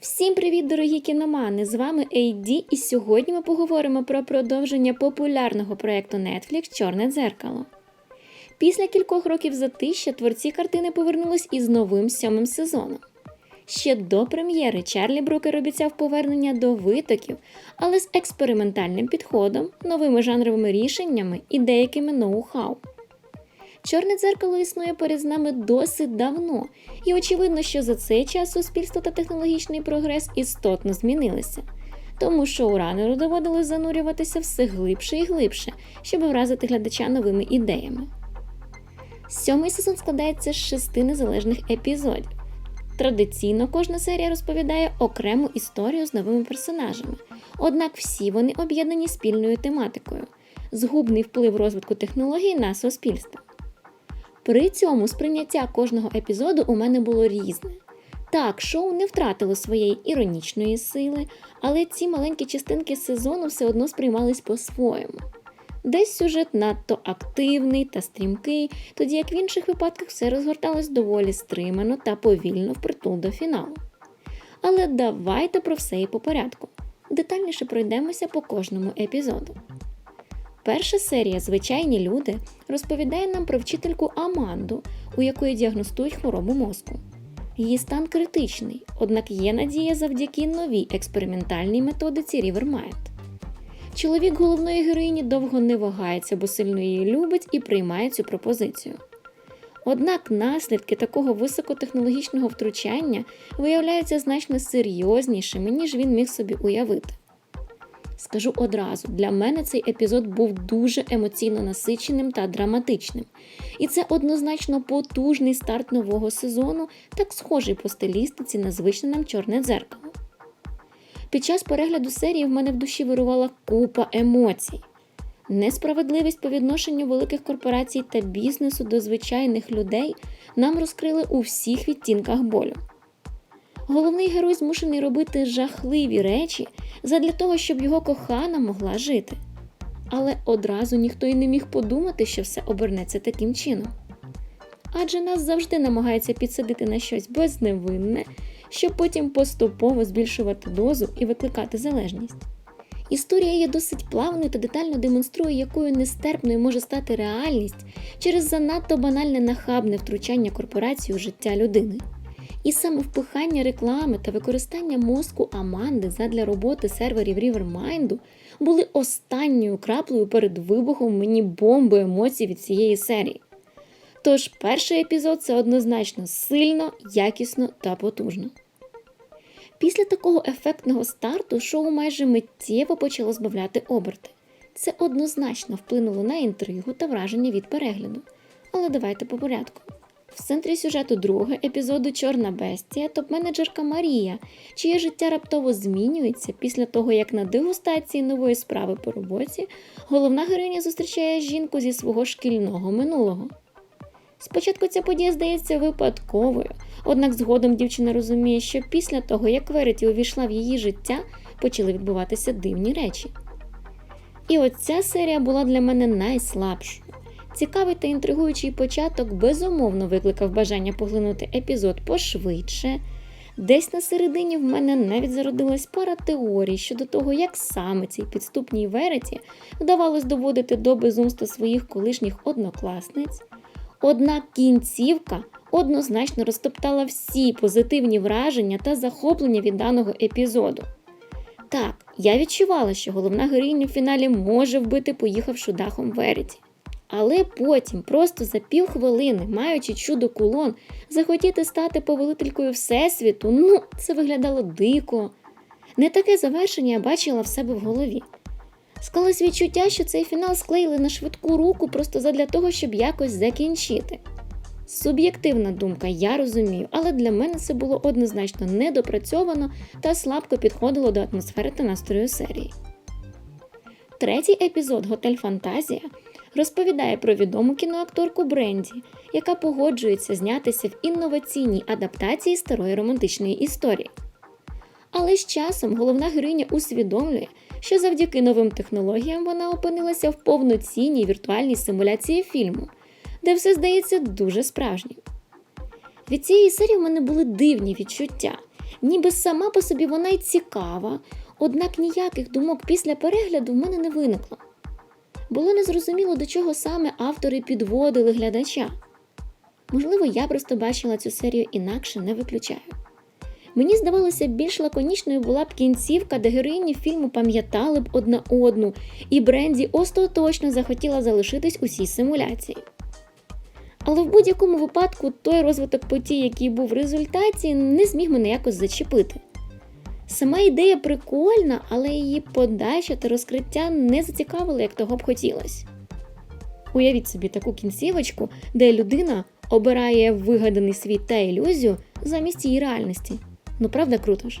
Всім привіт, дорогі кіномани! З вами AD, і сьогодні ми поговоримо про продовження популярного проєкту Netflix Чорне дзеркало. Після кількох років затища творці картини повернулись із новим сьомим сезоном. Ще до прем'єри Чарлі Брукер обіцяв повернення до витоків, але з експериментальним підходом, новими жанровими рішеннями і деякими ноу-хау. Чорне дзеркало існує поряд з нами досить давно, і очевидно, що за цей час суспільство та технологічний прогрес істотно змінилися. Тому шоуранеру доводилось занурюватися все глибше і глибше, щоб вразити глядача новими ідеями. Сьомий сезон складається з шести незалежних епізодів. Традиційно кожна серія розповідає окрему історію з новими персонажами, однак всі вони об'єднані спільною тематикою згубний вплив розвитку технологій на суспільство. При цьому сприйняття кожного епізоду у мене було різне. Так, шоу не втратило своєї іронічної сили, але ці маленькі частинки сезону все одно сприймались по-своєму. Десь сюжет надто активний та стрімкий, тоді як в інших випадках все розгорталось доволі стримано та повільно впритул до фіналу. Але давайте про все і по порядку. Детальніше пройдемося по кожному епізоду. Перша серія Звичайні люди розповідає нам про вчительку Аманду, у якої діагностують хворобу мозку. Її стан критичний, однак є надія завдяки новій експериментальній методиці Рівермайнд. Чоловік головної героїні довго не вагається, бо сильно її любить і приймає цю пропозицію. Однак наслідки такого високотехнологічного втручання виявляються значно серйознішими, ніж він міг собі уявити. Скажу одразу, для мене цей епізод був дуже емоційно насиченим та драматичним, і це однозначно потужний старт нового сезону, так схожий по стилістиці на звичне нам чорне дзеркало. Під час перегляду серії в мене в душі вирувала купа емоцій. Несправедливість по відношенню великих корпорацій та бізнесу до звичайних людей нам розкрили у всіх відтінках болю. Головний герой змушений робити жахливі речі задля того, щоб його кохана могла жити. Але одразу ніхто й не міг подумати, що все обернеться таким чином. Адже нас завжди намагаються підсадити на щось безневинне, щоб потім поступово збільшувати дозу і викликати залежність. Історія є досить плавною та детально демонструє, якою нестерпною може стати реальність через занадто банальне нахабне втручання корпорації у життя людини. І саме впихання реклами та використання мозку Аманди задля роботи серверів Рівермайнду були останньою краплею перед вибухом мені бомби емоцій від цієї серії. Тож перший епізод це однозначно сильно, якісно та потужно. Після такого ефектного старту шоу майже миттєво почало збавляти оберти. Це однозначно вплинуло на інтригу та враження від перегляду. Але давайте по порядку. В центрі сюжету другого епізоду Чорна Бестія топ-менеджерка Марія, чиє життя раптово змінюється після того, як на дегустації нової справи по роботі головна героїня зустрічає жінку зі свого шкільного минулого. Спочатку ця подія здається випадковою, однак згодом дівчина розуміє, що після того, як Вереті увійшла в її життя, почали відбуватися дивні речі. І от ця серія була для мене найслабшою. Цікавий та інтригуючий початок безумовно викликав бажання поглинути епізод пошвидше. Десь на середині в мене навіть зародилась пара теорій щодо того, як саме цій підступній вереті вдавалось доводити до безумства своїх колишніх однокласниць. Однак кінцівка однозначно розтоптала всі позитивні враження та захоплення від даного епізоду. Так, я відчувала, що головна героїня в фіналі може вбити, поїхавши дахом Вереті. Але потім, просто за півхвилини, маючи чудо кулон, захотіти стати повелителькою Всесвіту, ну, це виглядало дико. Не таке завершення я бачила в себе в голові. Склалось відчуття, що цей фінал склеїли на швидку руку просто задля того, щоб якось закінчити. Суб'єктивна думка, я розумію, але для мене це було однозначно недопрацьовано та слабко підходило до атмосфери та настрою серії. Третій епізод Готель Фантазія розповідає про відому кіноакторку Бренді, яка погоджується знятися в інноваційній адаптації старої романтичної історії. Але з часом головна героїня усвідомлює, що завдяки новим технологіям вона опинилася в повноцінній віртуальній симуляції фільму, де все здається дуже справжнім. Від цієї серії в мене були дивні відчуття. Ніби сама по собі вона й цікава, однак ніяких думок після перегляду в мене не виникло. Було незрозуміло, до чого саме автори підводили глядача. Можливо, я просто бачила цю серію інакше не виключаю. Мені здавалося, більш лаконічною була б кінцівка, де героїні фільму пам'ятали б одна одну, і Бренді остаточно захотіла залишитись у цій симуляції. Але в будь-якому випадку той розвиток подій, який був в результаті, не зміг мене якось зачепити. Сама ідея прикольна, але її подача та розкриття не зацікавили, як того б хотілося. Уявіть собі таку кінцівочку, де людина обирає вигаданий світ та ілюзію замість її реальності. Ну правда круто ж?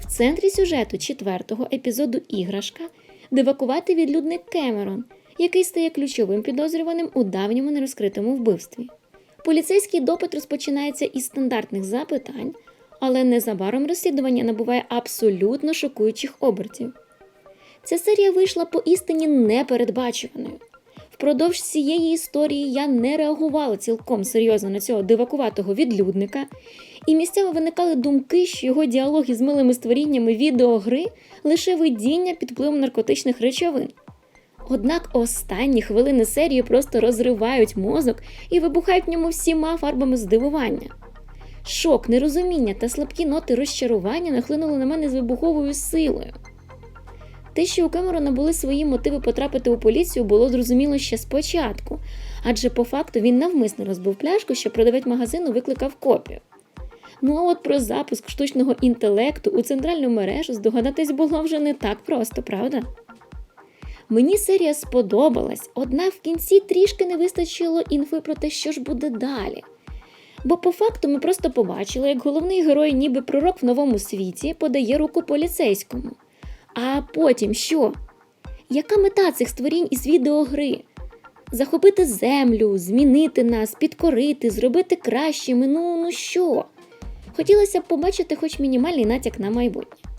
В центрі сюжету четвертого епізоду іграшка дивакувати відлюдник Кемерон, який стає ключовим підозрюваним у давньому нерозкритому вбивстві. Поліцейський допит розпочинається із стандартних запитань, але незабаром розслідування набуває абсолютно шокуючих обертів. Ця серія вийшла поістині непередбачуваною. Впродовж цієї історії я не реагувала цілком серйозно на цього дивакуватого відлюдника, і місцями виникали думки, що його діалоги з милими створіннями відеогри лише видіння під впливом наркотичних речовин. Однак останні хвилини серії просто розривають мозок і вибухають в ньому всіма фарбами здивування. Шок, нерозуміння та слабкі ноти розчарування нахлинули на мене з вибуховою силою. Те, що у Кемерона були свої мотиви потрапити у поліцію, було зрозуміло ще спочатку, адже по факту він навмисно розбив пляшку, що продавець магазину викликав копію. Ну а от про запуск штучного інтелекту у центральну мережу здогадатись було вже не так просто, правда? Мені серія сподобалась, однак в кінці трішки не вистачило інфи про те, що ж буде далі. Бо по факту ми просто побачили, як головний герой, ніби пророк в новому світі, подає руку поліцейському. А потім що? Яка мета цих створінь із відеогри? Захопити землю, змінити нас, підкорити, зробити кращими, ну ну що? Хотілося б побачити хоч мінімальний натяк на майбутнє.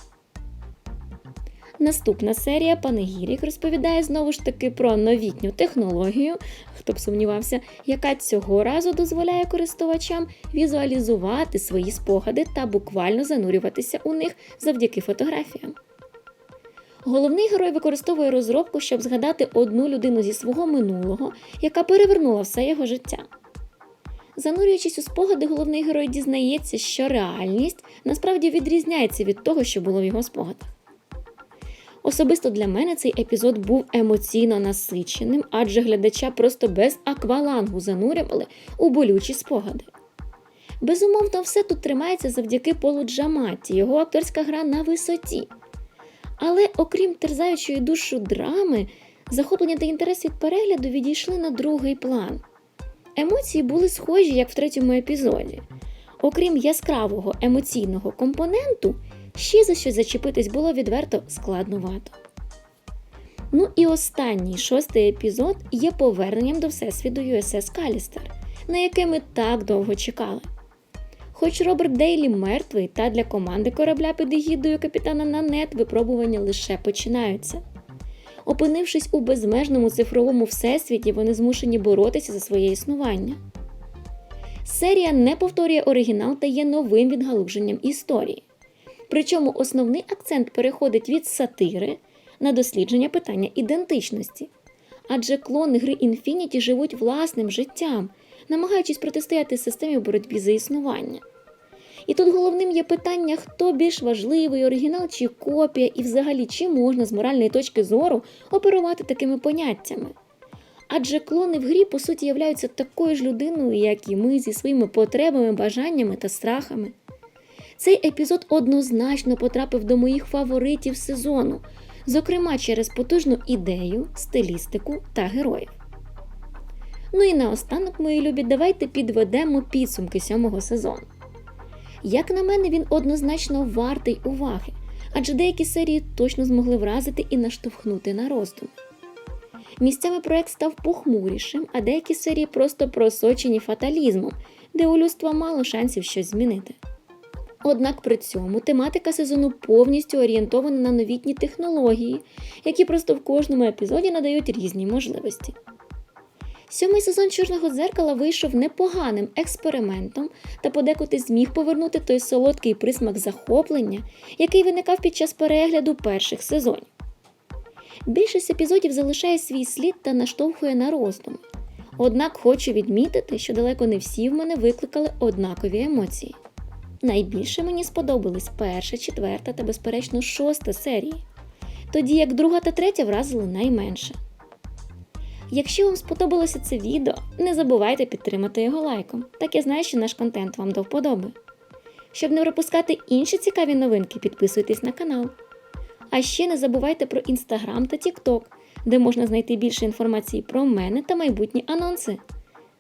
Наступна серія Панегірік розповідає знову ж таки про новітню технологію, хто б сумнівався, яка цього разу дозволяє користувачам візуалізувати свої спогади та буквально занурюватися у них завдяки фотографіям. Головний герой використовує розробку, щоб згадати одну людину зі свого минулого, яка перевернула все його життя. Занурюючись у спогади, головний герой дізнається, що реальність насправді відрізняється від того, що було в його спогадах. Особисто для мене цей епізод був емоційно насиченим, адже глядача просто без аквалангу занурювали у болючі спогади. Безумовно, все тут тримається завдяки Полу Джаматі, його акторська гра на висоті. Але окрім терзаючої душу драми, захоплення та інтерес від перегляду відійшли на другий план. Емоції були схожі, як в третьому епізоді. Окрім яскравого емоційного компоненту, ще за що зачепитись було відверто складнувато. Ну і останній шостий епізод є поверненням до Всесвіту USS Калістер, на яке ми так довго чекали. Хоч Роберт Дейлі мертвий, та для команди корабля під егідою капітана Нанет випробування лише починаються. Опинившись у безмежному цифровому всесвіті, вони змушені боротися за своє існування. Серія не повторює оригінал та є новим відгалуженням історії. Причому основний акцент переходить від сатири на дослідження питання ідентичності. Адже клони гри Infinity живуть власним життям, намагаючись протистояти системі боротьбі за існування. І тут головним є питання, хто більш важливий, оригінал чи копія, і взагалі чи можна з моральної точки зору оперувати такими поняттями. Адже клони в грі, по суті, являються такою ж людиною, як і ми, зі своїми потребами, бажаннями та страхами. Цей епізод однозначно потрапив до моїх фаворитів сезону, зокрема через потужну ідею, стилістику та героїв. Ну і наостанок, мої любі, давайте підведемо підсумки сьомого сезону. Як на мене, він однозначно вартий уваги, адже деякі серії точно змогли вразити і наштовхнути на роздум. Місцями проект став похмурішим, а деякі серії просто просочені фаталізмом, де у людства мало шансів щось змінити. Однак при цьому тематика сезону повністю орієнтована на новітні технології, які просто в кожному епізоді надають різні можливості. Сьомий сезон чорного дзеркала вийшов непоганим експериментом та подекуди зміг повернути той солодкий присмак захоплення, який виникав під час перегляду перших сезонів. Більшість епізодів залишає свій слід та наштовхує на роздуми. Однак хочу відмітити, що далеко не всі в мене викликали однакові емоції. Найбільше мені сподобались перша, четверта та, безперечно, шоста серії, тоді як друга та третя вразили найменше. Якщо вам сподобалося це відео, не забувайте підтримати його лайком, так я знаю, що наш контент вам до вподоби. Щоб не пропускати інші цікаві новинки, підписуйтесь на канал. А ще не забувайте про інстаграм та тікток, де можна знайти більше інформації про мене та майбутні анонси.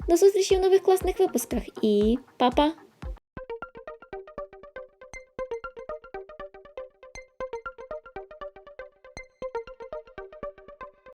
До зустрічі в нових класних випусках і па-па!